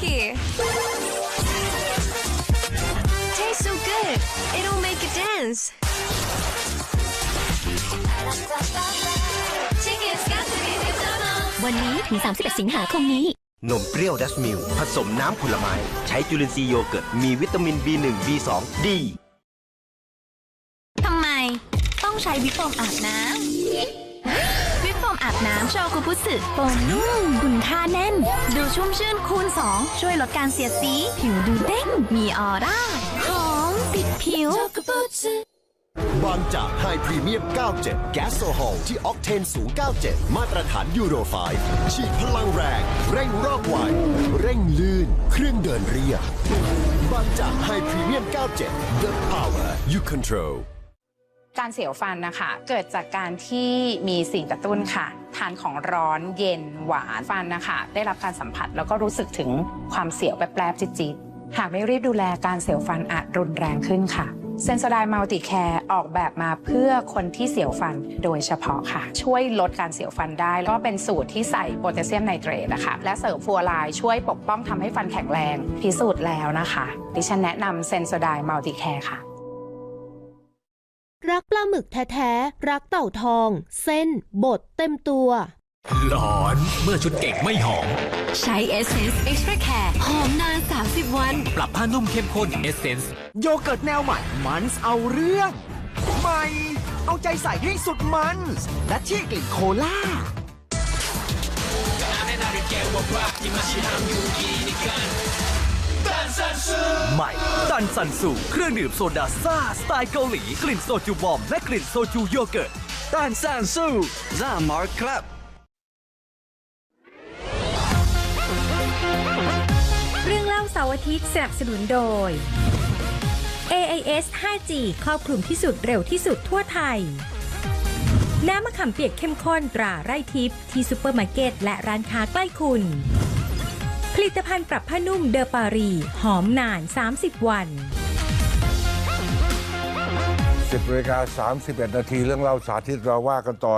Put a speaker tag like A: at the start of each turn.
A: here. Tastes so good, it'll make you dance. Chicken's got to be the summer.
B: วันนี้ถึง 31 สิงหาคมนี้
C: นมเปรี้ยวดัชมิลผสมน้ำผลไม้ ใช้จุลินทรีย์โยเกิร์ต มีวิตามิน B1 B2 ดี
B: ทำไม ต้องใช้วิปฟองอาบน้ำ โฟมอาบน้ำโชกุบุสึโฟมนุ่มคุณค่าแน่น ดูชุ่มชื่นคูณ 2 ช่วยลดการเสียดสี ผิวดูเด้ง มีออร่าหอมติดผิว
D: บางจากไฮพรีเมียม 97 แก๊สโซฮอลที่ออกเทนสูง 97 มาตรฐานยูโร5ฉีดพลังแรง เร่งรอบไวเร่งลื่น เครื่องเดินเรียบบางจากไฮพรีเมียม 97 The power you control
E: การเสียวฟันนะคะ เกิดจากการที่มีสิ่งกระตุ้นค่ะ ทานของร้อนเย็นหวานฟันนะคะ ได้รับการสัมผัสแล้วก็รู้สึกถึงความเสียวแปรบๆจิตๆหากไม่รีบดูแลการเสียวฟันอาจรุนแรงขึ้นค่ะเซน o ไดมัลติแคร์ออกแบบมาเพื่อคนที่เสียวฟันโดยเฉพาะค่ะ ช่วยลดการเสียวฟันได้ แล้วก็เป็นสูตรที่ใส่โพแทสเซียมไนเตรตนะคะ และเสริมฟัวไลน์ช่วยปกป้องทำให้ฟันแข็งแรง พิสูจน์แล้วนะคะ ดิฉันแนะนำเซน o ไดมัลติแคร์ค่ะ
F: รักปลาหมึกแท้ๆ รักเต่าทอง เส้น บดเต็มตัว
G: หลอนเมื่อชุดเก่งไม่หอม
B: ใช้ Essence Extra Care หอมนาน 30 วัน
G: ปรับผ้านุ่มเข้มข้น Essence
H: โยเกิร์ตแนวใหม่มันส์เอาเรื่องใหม่ เอาใจใส่ให้สุดมันส์และที่กลิ่นโคล่า
I: ใหม่ ดันซันสูเครื่องดื่มโซดาซ่า สไตล์เกาหลี กลิ่นโซจูบอม และกลิ่นโซจูโยเกิร์ตดันซันสูร่ามาร์ครับ
F: เรื่องเล่าเสาร์อาทิตย์สนับสนุนโดย AIS 5G ครอบคลุมที่สุดเร็วที่สุดทั่วไทย น้ำมะขามเปียกเข้มข้นตราไร่ทิพย์ที่ซูเปอร์มาร์เก็ตและร้านค้าใกล้คุณ ผลิตภัณฑ์ปรับผ้านุ่มเดอปารี หอมนาน 30 วัน
J: 10นาฬิกา31 นาทีเรื่องเล่าสาธิตเราว่ากันต่อ